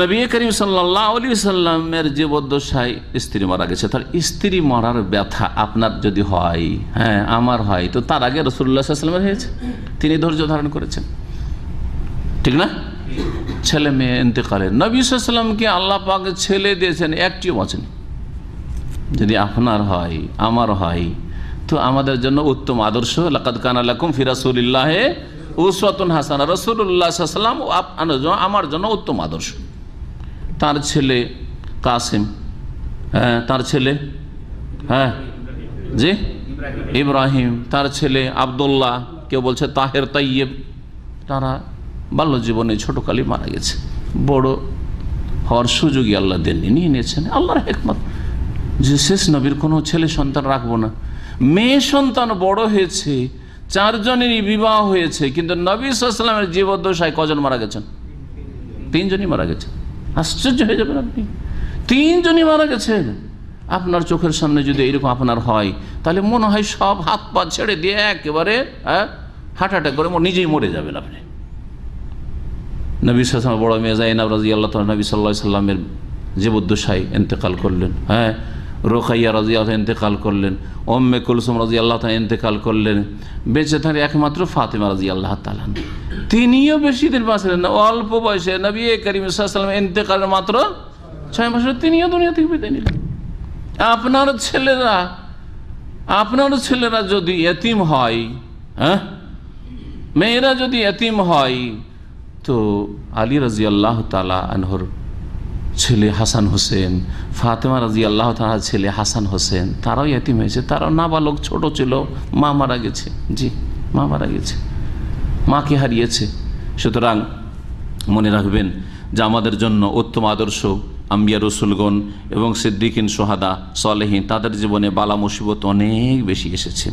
নবী করিম স্ত্রী মারা গেছে। তার স্ত্রী মরার ব্যথা আপনার যদি হয় হ্যাঁ আমার হয়, তো তার আগে হয়েছে। তিনি ধৈর্য ধারণ করেছেন। ঠিক না? ছেলে মেয়ে ইন্তেকালের নবী আল্লাহ পাক ছেলে দিয়েছেন, একটিও বাঁচেন যদি আপনার হয়, আমার হয়, তো আমাদের জন্য উত্তম আদর্শ। লাকাদ কানালাকুম ফিরাসুল্লাহে উসওয়াতুন হাসানা। রসুল্লাহ সাল্লাম আমার জন্য উত্তম আদর্শ। তার ছেলে কাসিম হ্যাঁ তার ছেলে হ্যাঁ জি? ইব্রাহিম, তার ছেলে আবদুল্লাহ, কেউ বলছে তাহের তাইয়েব তারা বাল্য জীবনে ছোটকালে মারা গেছে। বড় হওয়ার সুযোগই আল্লাহ দেননি, নিয়ে নিয়েছেন। আল্লাহর হেকমত। যে শেষ নবীর কোনো ছেলে সন্তান রাখব না। মেয়ে সন্তান বড় হয়েছে চারজনেরই বিবাহ হয়েছে, কিন্তু নবী সাল্লামের জীবদ্দশায় কজন মারা গেছেন? তিনজনই মারা গেছেন আশ্চর্য হয়ে যাবেন আপনি। তিনজনই মারা গেছেন আপনার চোখের সামনে যদি এরকম আপনার হয়, তাহলে মনে হয় সব হাত পা ছেড়ে দিয়ে একেবারে হ্যাঁ হার্ট অ্যাটাক করে নিজেই মরে যাবেন আপনি। নবী সাল্লাম বড় মেয়ে জাইনাব রাজি আল্লাহ নবী সাল্লাহ সাল্লামের জীবদ্দশায় এন্তেকাল করলেন। হ্যাঁ রোকাইয়া রাজি আল্লাহ এন্তেকাল করলেন ওম্মে কুলসুম রাজি আল্লাহ তালা ইন্তেকাল করলেন, বেঁচে থাকেন একমাত্র ফাতেমা রাজি আল্লাহ তালান তিনিও বেশি দিন বাঁচলেন না, অল্প বয়সে নবী করিম সাল্লাম এন্তেকালের মাত্র ছয় মাসের তিনিও দুনিয়া থেকে বিদায় নিলেন। আপনার ছেলেরা আপনার ছেলেরা যদি এতিম হয় হ্যাঁ? মেয়েরা যদি এতিম হয়, তো আলী রাজি আল্লাহ তালা আনহর ছেলে হাসান হোসেন, ফাতেমা রাজি আল্লাহ তালার ছেলে হাসান হোসেন, তারাও এতিম হয়েছে। তারাও নাবালক ছোট ছিল, মা মারা গেছে। জি, মা মারা গেছে। মাকে হারিয়েছে? সুতরাং মনে রাখবেন যে আমাদের জন্য উত্তম আদর্শ আম্বিয়া রসুলগণ এবং সিদ্দিকিন সোহাদা, সলেহীন, তাদের জীবনে বালা মুসিবত অনেক বেশি এসেছে।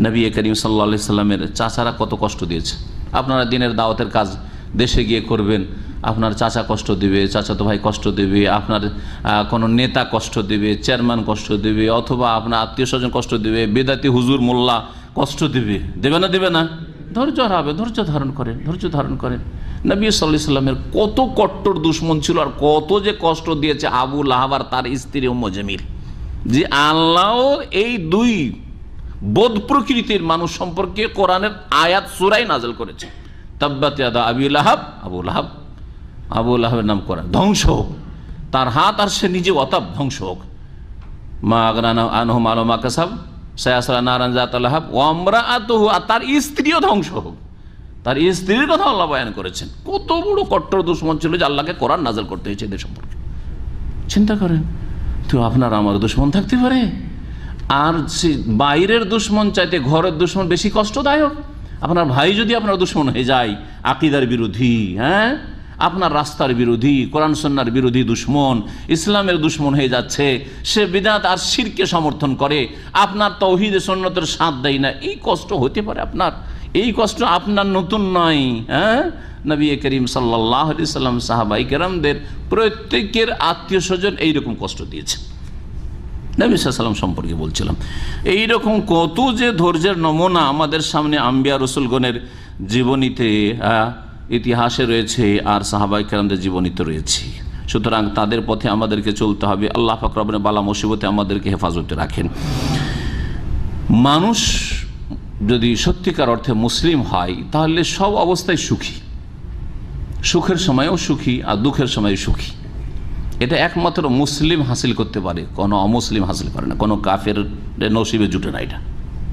নবী করিম সাল্লা সাল্লামের চাচারা কত কষ্ট দিয়েছে। আপনারা দিনের দাওয়াতের কাজ দেশে গিয়ে করবেন। আপনার চাচা কষ্ট দেবে চাচাতো ভাই কষ্ট দেবে, আপনার কোনো নেতা কষ্ট দেবে, চেয়ারম্যান কষ্ট দেবে, অথবা আপনার আত্মীয় স্বজন কষ্ট দেবে, বেদাতি হুজুর, মোল্লা কষ্ট দেবে। দেবে না দেবে না? ধৈর্য হারাবে, ধৈর্য ধারণ করেন, ধৈর্য ধারণ করেন। নবী সাল্লাহ সাল্লামের কত কট্টর দুশ্মন ছিল আর কত যে কষ্ট দিয়েছে আবু লাহাবার তার স্ত্রী উম্ম জামিল। যে আল্লাহ এই দুই বোধ প্রকৃতির মানুষ সম্পর্কে কোরআনের আয়াত সুরাই নাজল করেছে। তাব্বাত আবু লাহাব আবু লাহাব। আবু লাহাবের নাম করা। ধ্বংস হোক। তার হাত আর সে নিজে অতাপ ধ্বংস হোক। মা আগরানা আনহম আলো মা কাসাব, সয়াসরা নারায়ণ ওমরা আতহু আর তার স্ত্রীও ধ্বংস হোক। তার স্ত্রীর কথা আল্লাহ বয়ান করেছেন। কত বড় কট্টর দুশ্মন ছিল যে আল্লাহকে কোরআন নাজল করতে হয়েছে এদের সম্পর্কে। চিন্তা করেন, তো আপনার আমার দুশ্মন থাকতে পারে? আর সে বাইরের দুশ্মন চাইতে ঘরের দুশ্মন বেশি কষ্টদায়ক? আপনার ভাই যদি আপনার দুশ্মন হয়ে যায়, আকিদার বিরোধী হ্যাঁ? আপনার রাস্তার বিরোধী, কোরআন সন্ন্যার বিরোধী দুশ্মন, ইসলামের দুশ্মন হয়ে যাচ্ছে, সে বিদাত আর শিরকে সমর্থন করে, আপনার তৌহিদে সন্ন্যতের সাথ দেয় না, এই কষ্ট হতে পারে আপনার? এই কষ্ট আপনার নতুন নয় হ্যাঁ? নবী করিম সাল্লাহ সাল্লাম, সাহাবাই কেরামদের প্রত্যেকের আত্মীয় স্বজন এইরকম কষ্ট দিয়েছে। নবী সাল্লাম সম্পর্কে বলছিলাম এই রকম কত যে ধৈর্যের নমুনা আমাদের সামনে আম্বিয়া রসুলগণের জীবনীতে ইতিহাসে রয়েছে আর সাহাবাই কেরামদের জীবনীতে রয়েছে। সুতরাং তাদের পথে আমাদেরকে চলতে হবে। আল্লাহ ফাকরাবের বালা মুসিবতে আমাদেরকে হেফাজতে রাখেন। মানুষ যদি সত্যিকার অর্থে মুসলিম হয়, তাহলে সব অবস্থায় সুখী। সুখের সময়ও সুখী আর দুঃখের সময়ও সুখী। এটা একমাত্র মুসলিম হাসিল করতে পারে। কোনো অমুসলিম হাসিল করে না। কোনো কাফের নসিবে জুটে না এটা।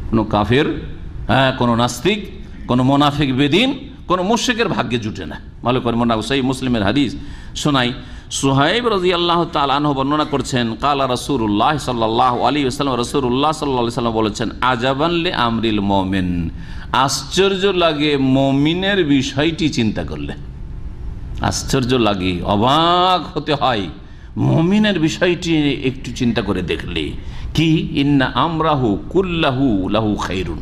কোনো কাফের হ্যাঁ কোনো নাস্তিক, কোনো মোনাফিক বেদিন কোনো মুর্শিকের ভাগ্যে জুটে না। ভালো করে মনে সেই মুসলিমের হাদিস শোনাই। সোহাইব রাজি আল্লাহ তালাহ বর্ণনা করছেন, কালা রসুল্লাহ সাল্লাহ আলী আসসালাম রসুল্লাহ সাল্লাহ সাল্লাম বলেছেন আজাবানলে আমরিল মোমেন আশ্চর্য লাগে মমিনের বিষয়টি চিন্তা করলে। আশ্চর্য লাগে, অবাক হতে হয় মমিনের বিষয়টি একটু চিন্তা করে দেখলে। কি? ইন্না আমরাহু কুল্লাহু লাহু খাইরুন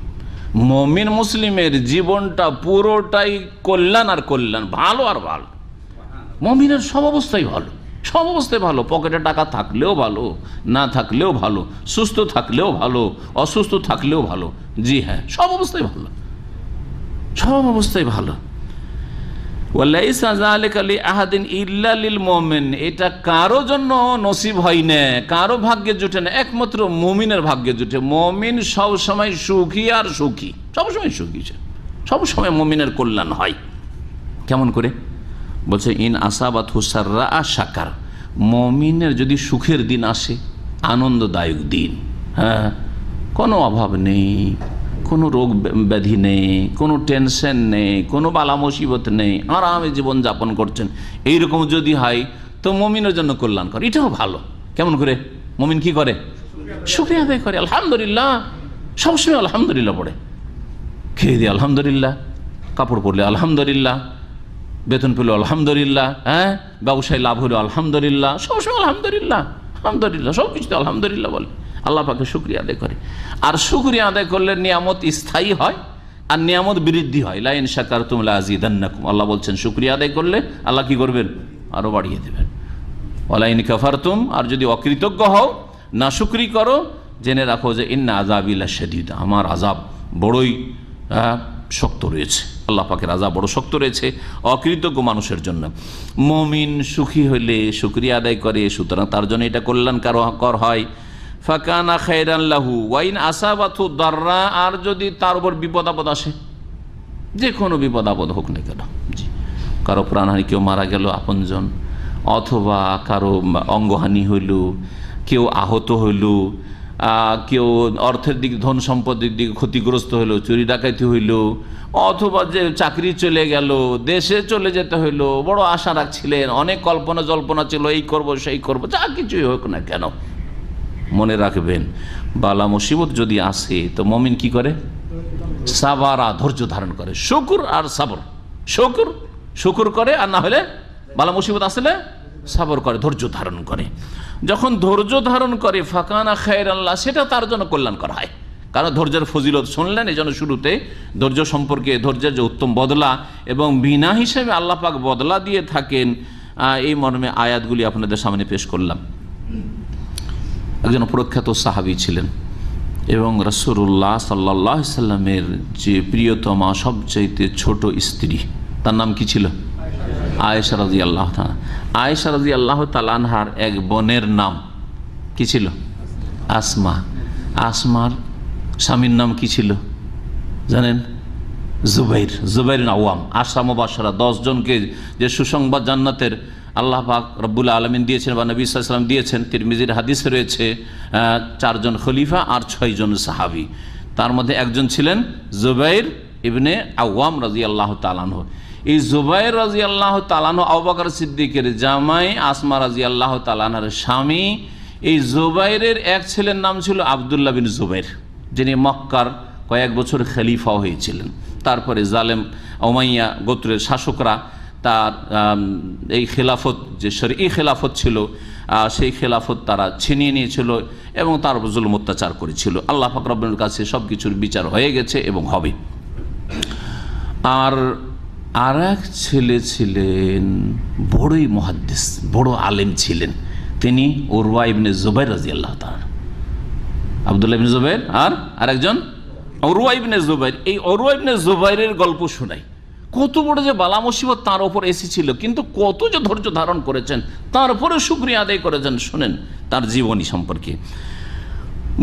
মমিন মুসলিমের জীবনটা পুরোটাই কল্যাণ আর কল্যাণ, ভালো আর ভালো। মমিনের সব অবস্থাই ভালো, সব অবস্থায় ভালো। পকেটে টাকা থাকলেও ভালো, না থাকলেও ভালো, সুস্থ থাকলেও ভালো, অসুস্থ থাকলেও ভালো, জি হ্যাঁ সব অবস্থায় ভালো। সব অবস্থায় ভালো। এটা কারও জন্য নসিব হয় না, কারও ভাগ্যে জুটে না, একমাত্র মুমিনের ভাগ্যে জুটে। মুমিন সব সময় সুখী আর সুখী, সব সময় সুখী সে। সব সময় মুমিনের কল্যাণ হয়। কেমন করে? বলছে, ইন আসাবাত হুসাররা আর সাকার মমিনের যদি সুখের দিন আসে, আনন্দদায়ক দিন। হ্যাঁ কোনো অভাব নেই। কোনো রোগ ব্য- ব্যাধি নেই, কোনো টেনশন নেই, কোনো বালা মুসিবত নেই, আরামে জীবনযাপন করছেন। এইরকম যদি হয়, তো মমিনের জন্য কল্যাণকর। এটাও ভালো। কেমন করে? মমিন কি করে? শুক্রিয়া আদায় করে। আলহামদুলিল্লাহ। সবসময় আলহামদুলিল্লাহ পড়ে। খেয়ে দিয়ে আলহামদুলিল্লাহ। কাপড় পরলে আলহামদুলিল্লাহ। বেতন পেল আলহামদুলিল্লাহ। হ্যাঁ? ব্যবসায় লাভ হলো আলহামদুলিল্লাহ। সবসময় আলহামদুলিল্লাহ। আলহামদুলিল্লাহ। সব কিছু আলহামদুলিল্লাহ বলে। আল্লাহ পাকে শুক্রিয়া আদায় করে। আর শুক্রিয়া আদায় করলে নিয়ামত স্থায়ী হয় আর নিয়ামত বৃদ্ধি হয়। লাইন শাকার তুমলা আজিদান্নাকুম আল্লাহ বলছেন, শুক্রিয়া আদায় করলে আল্লাহ কি করবেন? আরও বাড়িয়ে দেবেন। ওলাইন কাফারতুম, আর যদি অকৃতজ্ঞ হও, না শুক্রি করো, জেনে রাখো যে ইন্না আজাবিল্লা শদীদ আমার আজাব বড়ই শক্ত রয়েছে। আল্লাহ পাকের আজাব বড় শক্ত রয়েছে, অকৃতজ্ঞ মানুষের জন্য। মমিন সুখী হইলে শুক্রিয়া আদায় করে, সুতরাং তার জন্য এটা কল্যাণকার কর হয়। ফাকানা খাইরাল্লাহু ওয়াইন আসাবাথু দাররা, আর যদি তার উপর বিপদ আপদ আসে, যে কোনো বিপদ আপদ হোক না কেন। জি। কারও প্রাণহানি, কেউ মারা গেল, আপনজন, অথবা কারও অঙ্গহানি হইল, কেউ আহত হইল কেউ অর্থের দিক, ধন সম্পদের দিক ক্ষতিগ্রস্ত হইল, চুরি ডাকাতি হইল, অথবা যে চাকরি চলে গেল, দেশে চলে যেতে হইল, বড় আশা রাখছিলেন, অনেক কল্পনা জল্পনা ছিল, এই করব, সেই করব, যা কিছুই হোক না কেন। মনে রাখবেন। বালা মুসিবত যদি আসে, তো মমিন কি করে? সাবারা ধৈর্য ধারণ করে। শুকুর আর সাবর। শুকুর শুকুর করে আর না হলে বালা মুসিবত আসলে সাবর করে, ধৈর্য ধারণ করে। যখন ধৈর্য ধারণ করে, ফাঁকানা খায়ের আল্লাহ সেটা তার জন্য কল্যাণ করা হয়। কারণ ধৈর্যের ফজিলত শুনলেন, এই জন্য শুরুতে ধৈর্য সম্পর্কে, ধৈর্যের যে উত্তম বদলা এবং বিনা হিসেবে আল্লাহ পাক বদলা দিয়ে থাকেন এই মর্মে আয়াতগুলি আপনাদের সামনে পেশ করলাম। একজন প্রখ্যাত সাহাবী ছিলেন। এবং রসুল্লাহ সাল্লাহ সাল্লামের যে প্রিয়তমা, সবচাইতে ছোট স্ত্রী, তার নাম কি ছিল? আয়েশা রাজি আল্লাহ আয়েশা রাজি আল্লাহ তালানহার এক বোনের নাম কি ছিল? আসমা। আসমার স্বামীর নাম কি ছিল? জানেন? জুবাইর। জুবাইর আওয়াম। আশা মুবাসরা দশজনকে যে সুসংবাদ জান্নাতের আল্লাহ পাক রব্বুল আলমিন দিয়েছেন বা নবী সাল্লাম দিয়েছেন, তিরমিজির হাদিসে রয়েছে চারজন খলিফা আর ছয়জন সাহাবি। তার মধ্যে একজন ছিলেন জুবাইর ইবনে আওয়াম রাজি আল্লাহ তালানহ এই জুবাইর রাজি আল্লাহ তালানহ আবাকর সিদ্দিকের জামাই আসমা রাজি আল্লাহ তালানহার স্বামী। এই জুবাইরের এক ছেলের নাম ছিল আবদুল্লাহ বিন জুবাইর, যিনি মক্কার কয়েক বছর খলিফা হয়েছিলেন। তারপরে জালেম ওমাইয়া গোত্রের শাসকরা তার এই খেলাফত, যে এই খেলাফত ছিল সেই খেলাফত তারা ছিনিয়ে নিয়েছিল এবং তার জুলুম অত্যাচার করেছিল। আল্লাহ ফাকরাবের কাছে সব কিছুর বিচার হয়ে গেছে এবং হবে। আর আর এক ছেলে ছিলেন, বড়ই মহাদ্দেশ বড় আলেম ছিলেন। তিনি ওরওয়া ইবনে জুবাইর রাজি আল্লাহ তার আবদুল্লাহ ইবনে জুবাইর আর আরেকজন? Urwa Ibn Zubair. এই অরুয়া ইবনে জুবাইরের গল্প শোনাই। কত বড় যে বালা মুসিবত তার ওপর এসেছিল, কিন্তু কত যে ধৈর্য ধারণ করেছেন তারপরে শুক্রিয়া আদায় করেছেন। শুনেন তার জীবনী সম্পর্কে।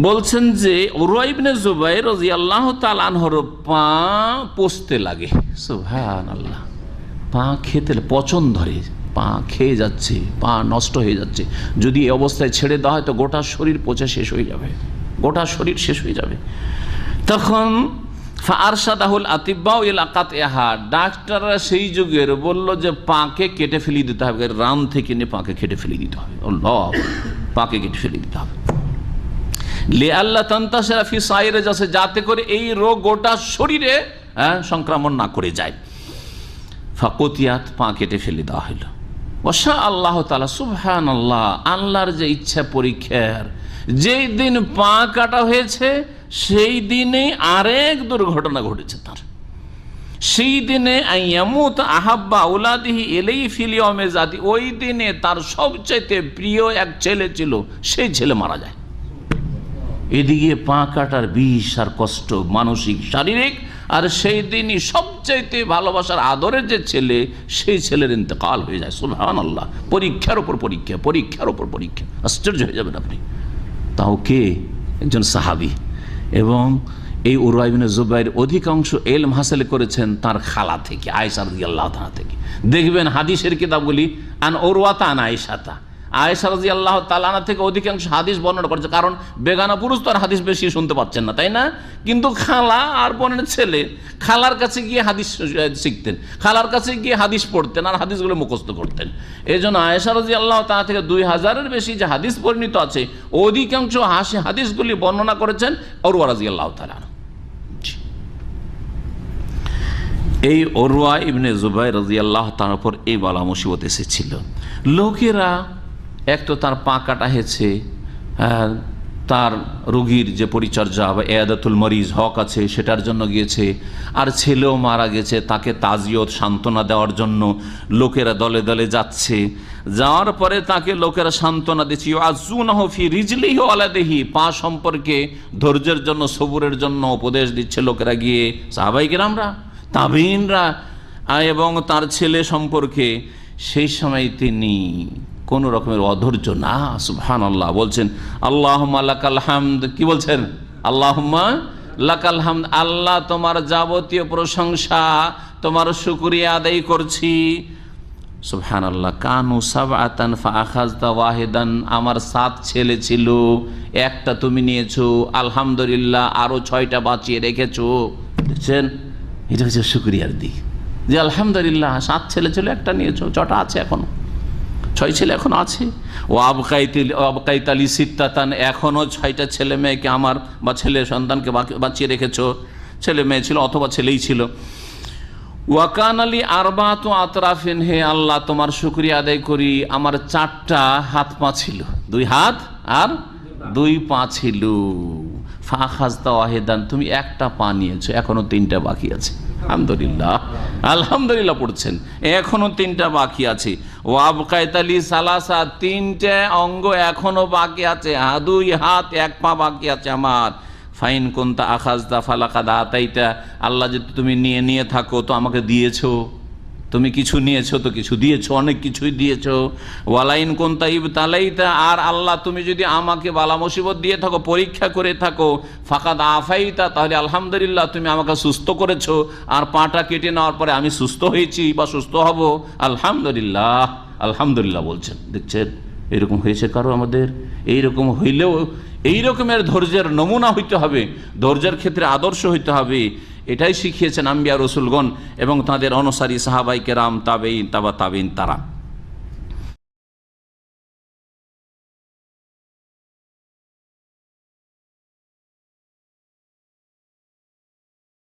বলছেন যে অরুয়া ইবনে জুবাইর রাজি আল্লাহ তালানহর পা পোষতে লাগে। আল্লাহ পা খেতে পচন ধরে। পা খেয়ে যাচ্ছে, পা নষ্ট হয়ে যাচ্ছে। যদি এই অবস্থায় ছেড়ে দেওয়া হয়, তো গোটা শরীর পচে শেষ হয়ে যাবে। গোটা শরীর শেষ হয়ে যাবে। তখন আরশাদাহুল আতিব্বাউ এলাকাত এহা ডাক্তাররা সেই যুগের বলল যে পাকে কেটে ফেলে দিতে হবে রাম থেকে নিয়ে পাকে কেটে ফেলে দিতে হবে। পাকে কেটে ফেলে দিতে হবে। লে আল্লাহ তান্তাসেরা ফি সাইরে যাচ্ছে যাতে করে এই রোগ গোটা শরীরে হ্যাঁ, সংক্রমণ না করে যায়। ফাকতিয়াত পা কেটে ফেলে দেওয়া হইল। ওসা আল্লাহ তালা সুবহান আল্লাহ আল্লাহর যে ইচ্ছা পরীক্ষার যেই দিন পা কাটা হয়েছে সেই দিনে আরেক দুর্ঘটনা ঘটেছে তার। সেই দিনে আহাব্বা উলাদিহি এলেই ফিলিয়মে জাতি ওই দিনে তার সবচাইতে প্রিয় এক ছেলে ছিল, সেই ছেলে মারা যায়। এদিকে পা কাটার বিষ আর কষ্ট, মানসিক, শারীরিক, আর সেই দিনই সবচাইতে ভালোবাসার আদরের যে ছেলে, সেই ছেলের ইন্তেকাল হয়ে যায়। সুলহান আল্লাহ পরীক্ষার ওপর পরীক্ষা, পরীক্ষার ওপর পরীক্ষা। আশ্চর্য হয়ে যাবেন আপনি। তাও কে? একজন সাহাবি। এবং এই উরাইবিন জুবাইর অধিকাংশ এলম হাসিল করেছেন তার খালা থেকে আয়সা রাজি আল্লাহ থেকে। দেখবেন হাদিসের কিতাবগুলি, আন ওরওয়াতা আন আয়সাতা আয়েশা রাজি আল্লাহ তালানা থেকে অধিকাংশ হাদিস বর্ণনা করেছে। কারণ বেগানা পুরুষ তো আর হাদিস বেশি শুনতে পাচ্ছেন না, তাই না? কিন্তু খালা আর ছেলে খালার কাছে গিয়ে হাদিস শিখতেন, খালার কাছে গিয়ে হাদিস পড়তেন আর হাদিসগুলো মুখস্থ করতেন। এই জন্য আয়েশা রাজি আল্লাহ তালা থেকে দুই হাজারের বেশি যে হাদিস পরিণত আছে, অধিকাংশ হাসি হাদিসগুলি বর্ণনা করেছেন অরুয়া আল্লাহ তালা এই অরুয়া ইবনে জুবাই রাজি আল্লাহ তার উপর এই বালা মুসিবত এসেছিল। লোকেরা এক তো তার পা কাটা হয়েছে আহ, তার রোগীর যে পরিচর্যা বা এয়াদাতুল মরিজ হক আছে সেটার জন্য গিয়েছে আর ছেলেও মারা গেছে তাকে তাজিয়ত সান্ত্বনা দেওয়ার জন্য লোকেরা দলে দলে যাচ্ছে। যাওয়ার পরে তাকে লোকেরা সান্ত্বনা দিচ্ছে হফি রিজলি আলাদেহি পা সম্পর্কে ধৈর্যের জন্য সবুরের জন্য উপদেশ দিচ্ছে লোকেরা গিয়ে সাহাবাইকের আমরা তাবিনরা এবং তার ছেলে সম্পর্কে সেই সময় তিনি কোন রকমের অধৈর্য না সুবহান আল্লাহ বলছেন আল্লাহ লাকাল হামদ। কি বলছেন? আল্লাহ লাকাল হামদ। আল্লাহ, তোমার যাবতীয় প্রশংসা, তোমার শুক্রিয়া আদায় করছি। সুবহান আল্লাহ কানু সাব আতান ফাখাজদা ওয়াহেদান। আমার সাত ছেলে ছিল, একটা তুমি নিয়েছো। আলহামদুলিল্লাহ আরও ছয়টা বাঁচিয়ে রেখেছো। দেখছেন, এটা হচ্ছে শুক্রিয়ার দিক। যে আলহামদুলিল্লাহ, সাত ছেলে ছিল, একটা নিয়েছো, ছটা আছে এখনও। ছয় ছেলে এখন আছে। ও আবকাইতিল আবকাইতালি সিত্তাতান, এখনও ছয়টা ছেলে মেয়েকে আমার বা ছেলে সন্তানকে বাঁচিয়ে রেখেছ। ছেলে মেয়ে ছিল অথবা ছেলেই ছিল। ওয়াকান আলী আরবাত আতরাফিন, হে আল্লাহ, তোমার শুক্রিয়া আদায় করি। আমার চারটা হাত পা ছিল। দুই হাত আর দুই পা ছিল। ফা খাজতা ওয়াহেদান, তুমি একটা পা নিয়েছো এখনও তিনটা বাকি আছে। আলহামদুলিল্লাহ। আলহামদুলিল্লাহ পড়ছেন। এখনও তিনটা বাকি আছে। ও আবকায়তালি সালাসা, তিনটে অঙ্গ এখনও বাকি আছে। দুই হাত, এক পা বাকি আছে আমার। ফাইন কোনটা আখাজদা ফালাকা দাতাইতা আল্লাহ যদি তুমি নিয়ে নিয়ে থাকো, তো আমাকে দিয়েছ। তুমি কিছু নিয়েছো তো কিছু দিয়েছ, অনেক কিছুই দিয়েছ। ওয়ালাইন কোনটা ইব তালাইতা, আর আল্লাহ তুমি যদি আমাকে বালা মুসিবত দিয়ে থাকো, পরীক্ষা করে থাকো, ফাঁকাদ আফাইতা, তাহলে আলহামদুলিল্লাহ তুমি আমাকে সুস্থ করেছ। আর পাটা কেটে নেওয়ার পরে আমি সুস্থ হয়েছি বা সুস্থ হব। আলহামদুলিল্লাহ আলহামদুলিল্লাহ বলছেন। দেখছেন? এরকম হয়েছে কারও আমাদের? এইরকম হইলেও এই রকমের ধৈর্যের নমুনা হইতে হবে। ধৈর্যের ক্ষেত্রে আদর্শ হইতে হবে। এটাই শিখিয়েছেন আম্বিয়া রসুলগণ এবং তাদের অনুসারী সাহাবাই কেরাম তাবেইন তাবা তাবিন তারা।